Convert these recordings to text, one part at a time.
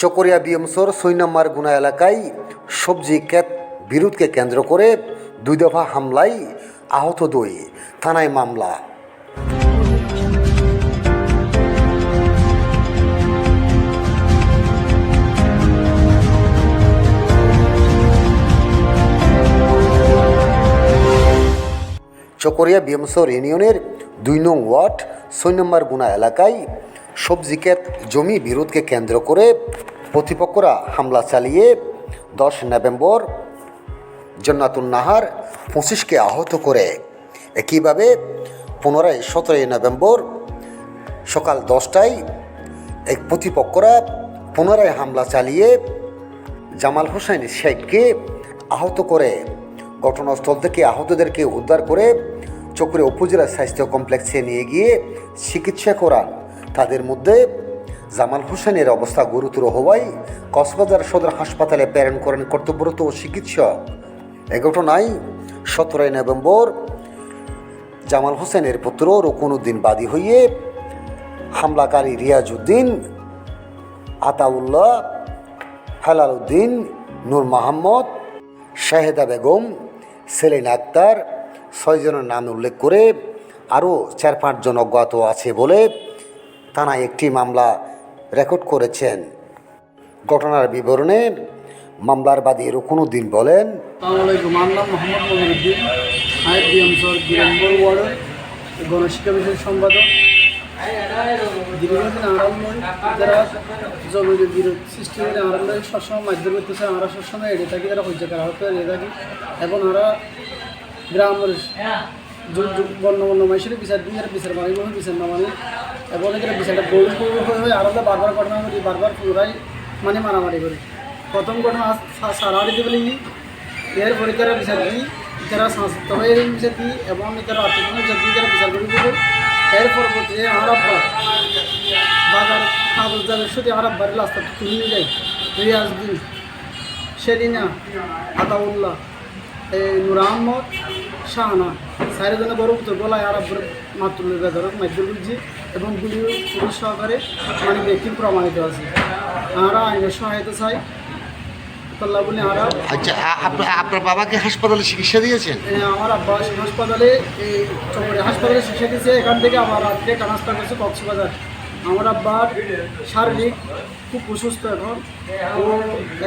চকরিয়া বিএমসর সৈনাম্মার গুনা এলাকায় সবজি ক্যাত বিরোধকে কেন্দ্র করে দুই দফা হামলায় আহত দুই। থানায় মামলা। চকরিয়া বিএমসর ইউনিয়নের দুই নং ওয়ার্ড, ছয় নম্বর গুনা এলাকায় সবজি ক্ষেত জমি বিরোধকে কেন্দ্র করে প্রতিপক্ষরা হামলা চালিয়ে দশ নভেম্বর জন্নাতুন নাহার পঁচিশকে আহত করে। একইভাবে পুনরায় সতেরোই নভেম্বর সকাল দশটায় এক প্রতিপক্ষরা পুনরায় হামলা চালিয়ে জামাল হোসেন শেখকে আহত করে। ঘটনাস্থল থেকে আহতদেরকে উদ্ধার করে চক্রে উপজেলা স্বাস্থ্য কমপ্লেক্সে নিয়ে গিয়ে চিকিৎসা করান তাদের মধ্যে জামাল হোসেনের অবস্থা গুরুতর হওয়ায় কক্সবাজার সদর হাসপাতালে প্রেরণ করেন কর্তব্যরত চিকিৎসক। এ ঘটনায় সতেরোই নভেম্বর জামাল হোসেনের পুত্র রকুনুদ্দিন বাদী হয়ে হামলাকারী রিয়াজউদ্দিন, আতাউল্লাহ হেলাল উদ্দিন নূর মাহমদ, শাহেদা বেগম, সেলিন আক্তার ছয়জনের নাম উল্লেখ করে আরও চার পাঁচজন অজ্ঞাত আছে বলে থানায় একটি মামলা রেকর্ড করেছেন। ঘটনার বিবরণে মামলার বাদী রকুনুদ্দিন বলেন আমার নাম মোহাম্মদ মনিরুদ্দিন আই বিএমসর বিরম্বর ওয়ার্ডের গণশিক্ষা বিষয়ের সম্পাদক। দীর্ঘদিন আরম্ভ যারা জমির বিরোধ সৃষ্টি করে আরম্ভ সবসময় মাধ্যম করতেছে আমরা সবসময় এড়িয়ে থাকি তারা হইতে করা হতে এড়িয়ে থাকি। এবং আমরা গ্রামের বন্য মানুষের বিচার দিন যারা বিচার মানি বহু বিচার না মানে এবং এদের বিচারটা গরু হয়ে হয়ে আরও বারবার ঘটনা করি বারবার পুনরায় মানে মারামারি করি। প্রথম ঘটনা সারা দিতে এরপরে তারা বিচার দিই, যারা স্বাস্থ্যবাহী বিচার দিই এবং তারা আর্থিক বিচার দিই, তারা বিচার করে দেবে। এর পরবর্তীতে আমার আব্বা বাজার কাগজ যাদের সাথে আমার আব্বার রাস্তা তুলে নিয়ে যাই রিয়াজ দিন সেদিনা আতাউল্লাহ নুর আহমদ শাহানা। চারিজনে উত্তর গলায় আর আব্বর মাতুলের বেদরক বুঝছি এবং গুলি পুলিশ সহকারে মানে ব্যক্তি প্রমাণিত আছে। আমরা আইনের সহায়তা চাই। আচ্ছা আপনার বাবাকে হাসপাতালে চিকিৎসা দিয়েছেন? আমার আব্বা হাসপাতালে এই হাসপাতালে শিক্ষা দিয়েছে। এখান থেকে আমার রাত্রে ট্রান্সফার করছে কক্সবাজার। আমার আব্বার শারীরিক খুব অসুস্থ এখন। ও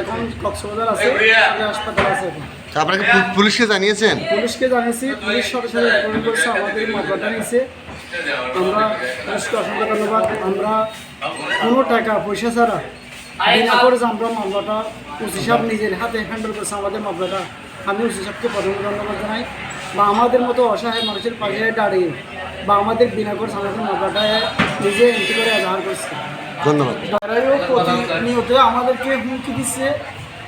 এখন কক্সবাজার আছে হাসপাতাল আছে এখন। আপনাকে পুলিশকে জানিয়েছেন? পুলিশকে জানিয়েছি পুলিশ সাথে সাথে রেকমেন্ড করছে আমাদের মামলাটা নিয়েছে আমরা পুলিশকে অসংখ্য ধন্যবাদ। আমরা কোনো টাকা পয়সা ছাড়া বিনা করে যে আমরা মামলাটা। ওসি সাহেব নিজের হাতে হ্যান্ডেল করছে আমাদের মামলাটা। আমি ওসি সাহেবকে প্রথমে ধন্যবাদ জানাই। বা আমাদের মতো অসহায় মানুষের পাশে দাঁড়িয়ে বা আমাদের বিনা করে আমাদের মামলাটা নিজে এন্ট্রি করে এজাহার করছে। ধন্যবাদ। তারাও প্রতিনিয়ত আমাদেরকে হুমকি দিচ্ছে।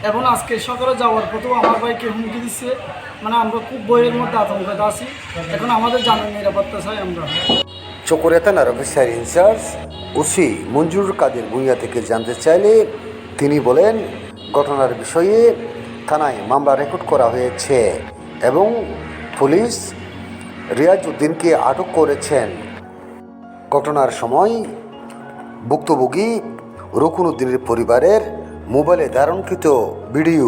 এবং আজকে সকালে যাওয়ার পথেও আমার ভাইকে হুমকি দিচ্ছে মানে আমরা খুব বইয়ের মধ্যে আতঙ্কিত আছি। এখন আমাদের জানার নিরাপত্তা চাই আমরা। চকরিয়া থানার officer in charge OC Manjur Kader Bhuiyan থেকে জানতে চাইলে তিনি বলেন, ঘটনার বিষয়ে থানায় মামলা রেকর্ড করা হয়েছে এবং পুলিশ রিয়াজ উদ্দিনকে আটক করেছেন। ঘটনার সময় ভুক্তভোগী রকুন উদ্দিনের পরিবারের মোবাইলে ধারণকৃত ভিডিও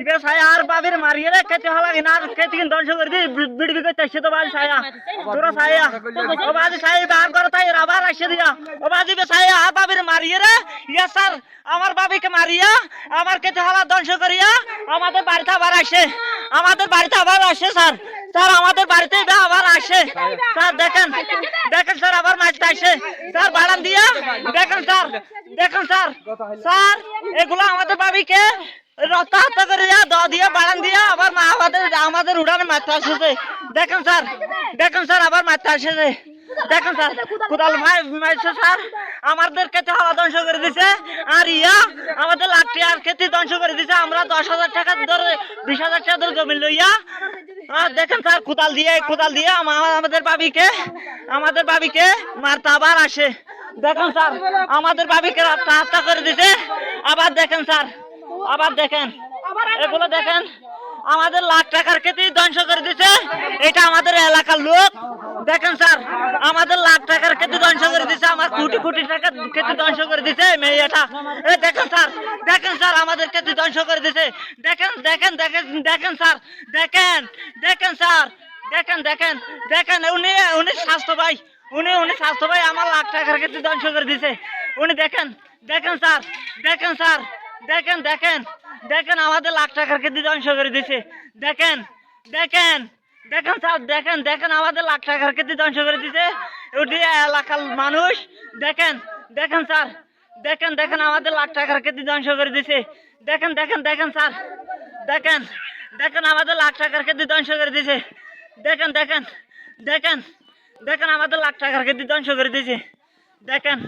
ইবে সায়া আর বাবির মারিয়ে রে কেতে হলা কিনা আর কেতে কিন ধ্বংস করে দি বিড়ি বিকে তাইছে তো বাজি সায়া তোরা সায়া ও বাজি সায়া বার করে তাই আবার আসে দিয়া ও বাজি বে সায়া আর বাবির মারিয়ে রে ইয়া স্যার আমার বাবিকে মারিয়া আমার কেতে হলা ধ্বংস করিয়া আমাদের বাড়িতে আবার আসে আমাদের বাড়িতে আবার আসে স্যার স্যার আমাদের বাড়িতে এবার আবার আসে স্যার দেখেন দেখেন স্যার আবার মাছটা আসে স্যার বাড়ান দিয়া দেখেন স্যার দেখেন স্যার স্যার এগুলো আমাদের বাবিকে করে দিয়া দিয়ে, আবার আমাদের উড়ানে দেখেন স্যার দেখেন স্যার, আবার দেখেন স্যার ভাই স্যার। আমাদের হাওয়া ধ্বংস করে দিছে। আর ইয়া, আমাদের ধ্বংস করে দিছে। আমরা দশ হাজার টাকা ধরে, বিশ হাজার টাকা দেখেন স্যার দিয়ে দিয়ে আমাদের বাবিকে, আমাদের মারতে আবার আসে। দেখেন স্যার, আমাদের বাবিকে রাস্তা করে দিছে। আবার দেখেন স্যার আবার দেখেন। এগুলো দেখেন, আমাদের লাখ টাকার ক্ষেত্রে ধ্বংস করে দিছে। এটা আমাদের এলাকার লোক। দেখেন স্যার, আমাদের লাখ টাকার ক্ষেত্রে ধ্বংস করে দিছে, আমার কোটি কোটি টাকার ক্ষেত্রে ধ্বংস করে দিছে মেয়েটা। এ দেখেন স্যার দেখেন স্যার, আমাদের ক্ষেত্রে ধ্বংস করে দিছে। দেখেন দেখেন দেখেন দেখেন স্যার, দেখেন দেখেন স্যার, দেখেন দেখেন দেখেন, উনি উনি স্বাস্থ্য ভাই, উনি উনি স্বাস্থ্য ভাই আমার লাখ টাকার ক্ষেত্রে ধ্বংস করে দিছে। উনি দেখেন দেখেন স্যার দেখেন স্যার দেখেন দেখেন দেখেন আমাদের লাখ টাকার ক্ষেত্রে ধ্বংস করে দিছে। দেখেন দেখেন দেখেন স্যার, দেখেন দেখেন আমাদের লাখ টাকার ক্ষেত্রে ধ্বংস করে দিছে। ওটি এলাকার মানুষ, দেখেন দেখেন স্যার, দেখেন দেখেন আমাদের লাখ টাকার ক্ষেত্রে ধ্বংস করে দিছে। দেখেন দেখেন দেখেন স্যার, দেখেন দেখেন আমাদের লাখ টাকার ক্ষেত্রে ধ্বংস করে দিছে। দেখেন দেখেন দেখেন দেখেন আমাদের লাখ টাকার ক্ষেত্রে ধ্বংস করে দিছে। দেখেন